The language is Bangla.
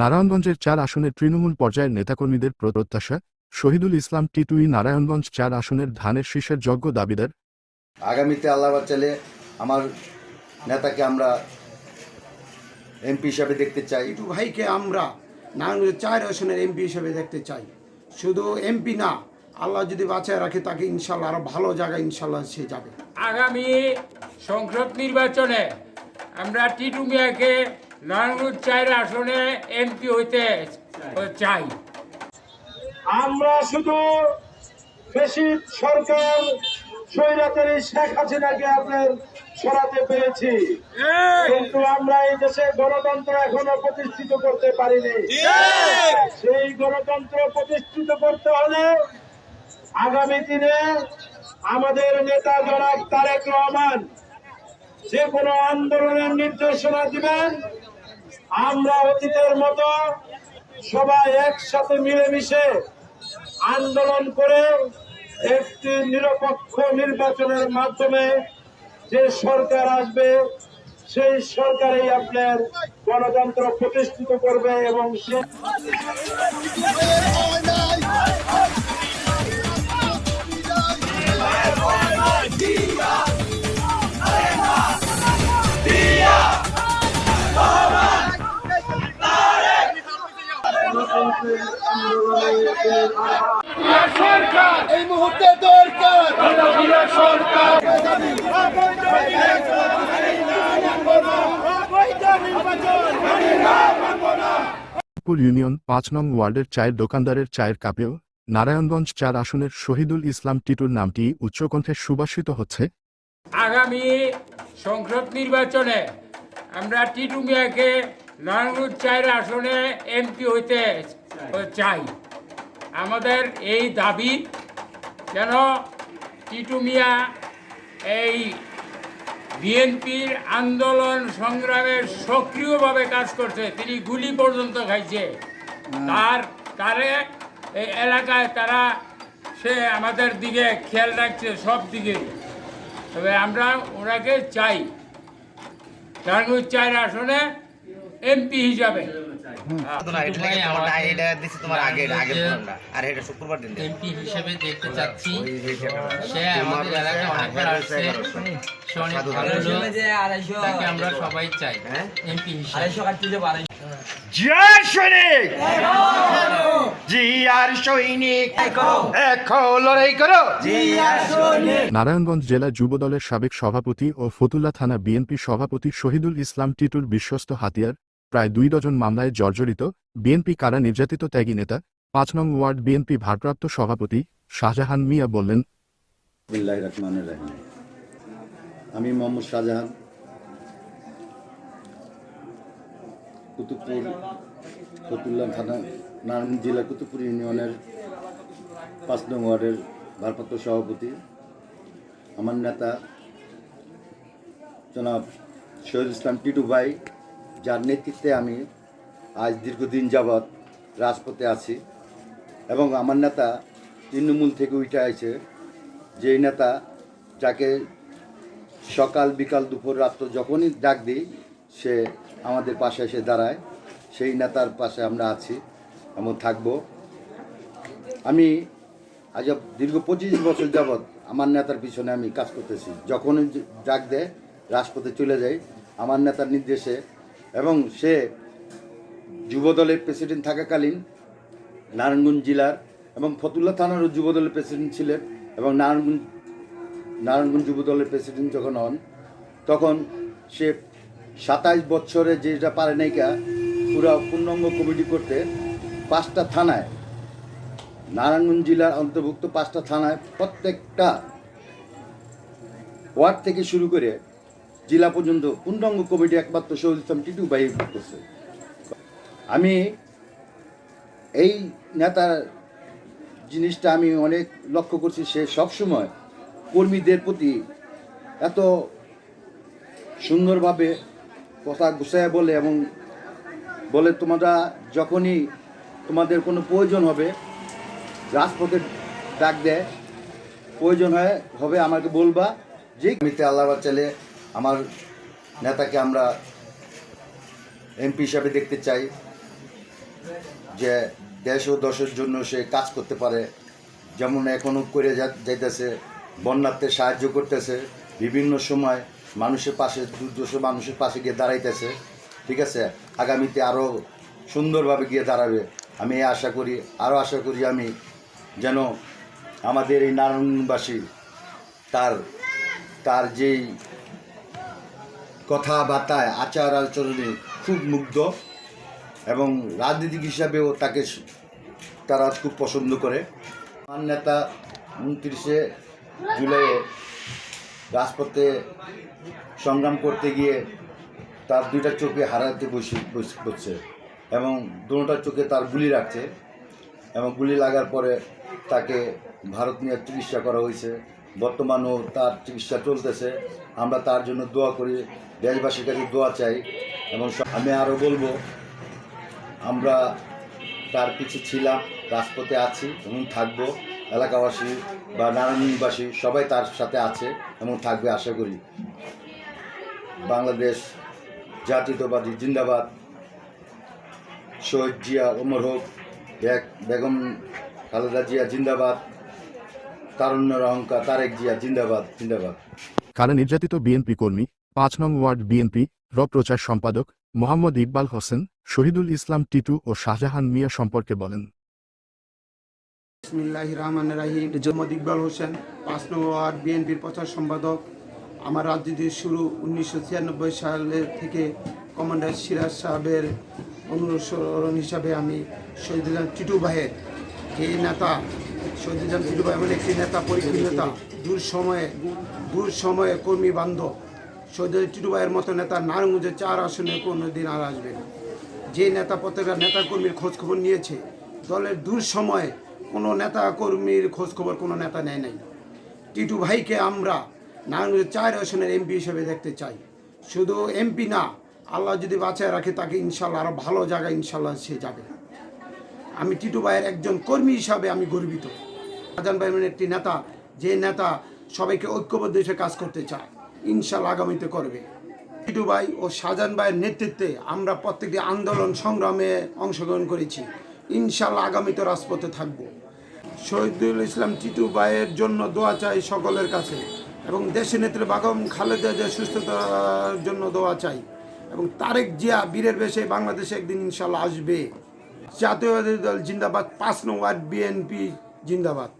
নারায়ণগঞ্জের চার আসনের তৃণমূল পর্যায়ের নেতাকর্মীদের প্রত্যাশা শহীদুল ইসলাম টিটুই নারায়ণগঞ্জ চার আসনের ধানের শীষের যোগ্য দাবিদার। আগামীতে আল্লাহ চাইলে আমার নেতাকে আমরা এমপি হিসাবে দেখতে চাই। টিটু ভাইকে আমরা নারায়ণগঞ্জের চার আসনের এমপি হিসাবে দেখতে চাই। শুধু এমপি না আল্লাহ যদি বাঁচায় রাখে তাকে ইনশাল্লাহ আরও ভালো জায়গায় ইনশাল্লাহ সে যাবে। আগামী সংসদ নির্বাচনে আমরা টিটু মিয়াকে নারায়ণগঞ্জ চার আসনে এমপি হইতে চাই। আমরা শুধু ফেসিদ সরকার স্বৈরাচারী শেখ হাসিনাকে আপনার সরাতে পেরেছি। কিন্তু আমরা এই দেশে গণতন্ত্র এখনও প্রতিষ্ঠিত করতে পারিনি। সেই গণতন্ত্র প্রতিষ্ঠিত করতে হলে আগামী দিনে আমাদের নেতা জনাব তারেক রহমান যে কোনো আন্দোলনের নির্দেশনা দিবেন আমরা অতীতের মতো সবাই একসাথে মিলেমিশে আন্দোলন করে একটি নিরপেক্ষ নির্বাচনের মাধ্যমে যে সরকার আসবে, সেই সরকারই আপনার গণতন্ত্র প্রতিষ্ঠিত করবে এবং সে পুর ইউনিয়ন পাঁচ নং ওয়ার্ডের চায়ের দোকানদারের চায়ের কাপেও নারায়ণগঞ্জ চার আসনের শহীদুল ইসলাম টিটুর নামটি উচ্চকণ্ঠে সুবাসিত হচ্ছে। আগামী সংসদ নির্বাচনে আমরা টিটু মিয়াকে নারায়ণগঞ্জ চার আসনে এমপি হইতে চাই। আমাদের এই দাবি যেন টিটু মিয়া এই বিএনপির আন্দোলন সংগ্রামে সক্রিয়ভাবে কাজ করছে তিনি গুলি পর্যন্ত খাইছে। তার তারে এই এলাকায় তারা সে আমাদের দিকে খেয়াল রাখছে সব দিকে। তবে আমরা ওনাকে চাই। নারায়ণগঞ্জ চার আসনে এমপি হিসাবে। না, এটা লাগে তোমার না, এটা দিছি তোমার আগে আগের প্রোগ্রামটা। আর এটা শুক্রবার দিন দিন। এমপি হিসেবে দেখতে চাচ্ছি। সে আমাদের এলাকায় অনেকবার আসছে। সে অনেক ভালো লোক। তাকে আমরা সবাই চাই এমপি হিসেবে। জিয়ার সৈনিক! জিয়ার সৈনিক! লড়াই করো! নারায়ণগঞ্জ জেলা যুবদলের সাবেক সভাপতি ও ফতুল্লা থানা বিএনপি সভাপতি শহীদুল ইসলাম টিটুর বিশ্বস্ত হাতিয়ার প্রায় দুই ডজন মামলায় জর্জরিত বিএনপি কারা নির্যাতিত ত্যাগী নেতা, পাঁচ নং ওয়ার্ড বিএনপি ভারপ্রাপ্ত সভাপতি শাহজাহান মিয়া বললেন আমি মোহাম্মদ শাহজাহান। কুতুবপুর ফতুল্লা থানা, নারায়ণ জেলা কুতুবপুর ইউনিয়নের পাঁচ নং ওয়ার্ডের ভারপ্রাপ্ত সভাপতি। আমার নেতা জনাব শহীদ ইসলাম টিটু ভাই যার নেতৃত্বে আমি আজ দীর্ঘদিন যাবৎ রাজপথে আছি এবং আমার নেতা তৃণমূল থেকে উঠে আছে যেই নেতা যাকে সকাল বিকাল দুপুর রাত্র যখনই ডাক দিই, সে আমাদের পাশে এসে দাঁড়ায়। সেই নেতার পাশে আমরা আছি এবং থাকব। আমি আজ দীর্ঘ পঁচিশ বছর যাবৎ আমার নেতার পিছনে আমি কাজ করতেছি। যখনই ডাক দেয়, রাজপথে চলে যাই। আমার নেতার নির্দেশে এবং সে যুবদলের প্রেসিডেন্ট থাকাকালীন নারায়ণগঞ্জ জেলার এবং ফতুল্লা থানারও যুবদলের প্রেসিডেন্ট ছিলেন এবং নারায়ণগঞ্জ নারায়ণগঞ্জ যুবদলের প্রেসিডেন্ট যখন হন, তখন সে সাতাইশ বছরে যেটা পারে নাইকা পুরা পূর্ণাঙ্গ কমিটি করতে পাঁচটা থানায়, নারায়ণগঞ্জ জেলার অন্তর্ভুক্ত পাঁচটা থানায় প্রত্যেকটা ওয়ার্ড থেকে শুরু করে জেলা পর্যন্ত পূর্ণাঙ্গ কমিটি একমাত্র শহীদ ইসলাম টিটু বাই করছে। আমি এই নেতার জিনিসটা আমি অনেক লক্ষ্য করছি, সে সবসময় কর্মীদের প্রতি এত সুন্দরভাবে কথা গুছায় বলে এবং বলে তোমরা যখনই তোমাদের কোনো প্রয়োজন হবে, রাজপথে ডাক দেয়, প্রয়োজন হয়, হবে আমাকে বলবা। যে আমিতে আল্লাহ চাইলে আমার নেতাকে আমরা এমপি হিসাবে দেখতে চাই যে দেশ ও দশের জন্য সে কাজ করতে পারে। যেমন এখনও করে যাইতেছে বন্যাতে সাহায্য করতেছে, বিভিন্ন সময় মানুষের পাশে, দুর্দশ মানুষের পাশে গিয়ে দাঁড়াইতেছে, ঠিক আছে? আগামীতে আরও সুন্দরভাবে গিয়ে দাঁড়াবে। আমি এই আশা করি আরও আশা করি আমি যেন আমাদের এই নারায়ণবাসী তার তার যেই কথাবার্তায় আচার আচরণে খুব মুগ্ধ এবং রাজনীতিক হিসাবেও তাকে তারা খুব পছন্দ করে। আমার নেতা উনত্রিশে জুলাইয়ে রাজপথে সংগ্রাম করতে গিয়ে তার দুইটা চোখে হারাতে বসে, বসে- বসছে এবং দুটার চোখে তার গুলি রাখছে এবং গুলি লাগার পরে তাকে ভারত নিয়ে চিকিৎসা করা হয়েছে। বর্তমানেও তার চিকিৎসা চলতেছে। আমরা তার জন্য দোয়া করি দেশবাসীর কাছে দোয়া চাই এবং আমি আরও বলব, আমরা তার পিছু ছিলাম, রাজপথে আছি এবং থাকব। এলাকাবাসী বা নারায়ণবাসী সবাই তার সাথে আছে এবং থাকবে আশা করি। বাংলাদেশ জাতীয়তাবাদী জিন্দাবাদ, শহীদ জিয়া ওমর হোক, বেগ বেগম খালেদা জিয়া জিন্দাবাদ তারুণ্যের অহংকার তারেক জিয়া জিন্দাবাদ জিন্দাবাদ। কারা নির্যাতিত বিএনপি কর্মী পাঁচ নং ওয়ার্ড বিএনপি র প্রচার সম্পাদক মোহাম্মদ ইকবাল হোসেন শহীদুল ইসলাম টিটু ও শাহজাহান মিয়া সম্পর্কে বলেন। বিসমিল্লাহ রহমান রাহিম। মোহাম্মদ ইকবাল হোসেন পাঁচ নম্বর ওয়ার্ড বিএনপির প্রচার সম্পাদক। আমার রাজনীতির শুরু উনিশশো ছিয়ানব্বই সালের থেকে কমান্ডার সিরাজ সাহেবের অনুসরণ হিসাবে আমি শহীদুল্লাহ টিটু ভাইয়ের যে নেতা শহীদুল্লাহ টিটু এমন একটি নেতা, পরীক্ষিত নেতা, দূর সময়ে দূর সময়ে কর্মী বান্ধব। শহীদুল্লাহ টিটু ভাইয়ের মতো নেতা নারায়ণগঞ্জের চার আসনে কোনো দিন আর আসবে না। যে নেতা প্রত্যেকটা নেতা কর্মীর খোঁজ খবর নিয়েছে, দলের দূর সময়ে কোনো নেতা কর্মীর খোঁজ খবর কোনো নেতা নেয় নাই। টিটু ভাইকে আমরা নারায়ণগঞ্জের চার আসনের এমপি হিসেবে দেখতে চাই। শুধু এমপি না, আল্লাহ যদি বাঁচায় রাখে তাকে ইনশাল্লাহ আরও ভালো জায়গায় ইনশাল্লাহ সে যাবে। আমি টিটু ভাইয়ের একজন কর্মী হিসাবে আমি গর্বিত। শাহজাহান ভাই একটি নেতা, যে নেতা সবাইকে ঐক্যবদ্ধ হিসেবে কাজ করতে চায় ইনশাল্লাহ আগামীতে করবে। টিটু ভাই ও শাহজাহান ভাইয়ের নেতৃত্বে আমরা প্রত্যেকটি আন্দোলন সংগ্রামে অংশগ্রহণ করেছি। ইনশাল্লাহ আগামীতে রাজপথে থাকব। শহীদুল ইসলাম টিটু ভাইয়ের জন্য দোয়া চাই সকলের কাছে এবং দেশের নেত্রী বাগম খালেদা যে সুস্থতার জন্য দোয়া চাই এবং তারেক জিয়া বীরের বেশে বাংলাদেশে একদিন ইনশাল্লাহ আসবে। জাতীয়বাদী দল জিন্দাবাদ পাঁচ নম্বর বিএনপি জিন্দাবাদ।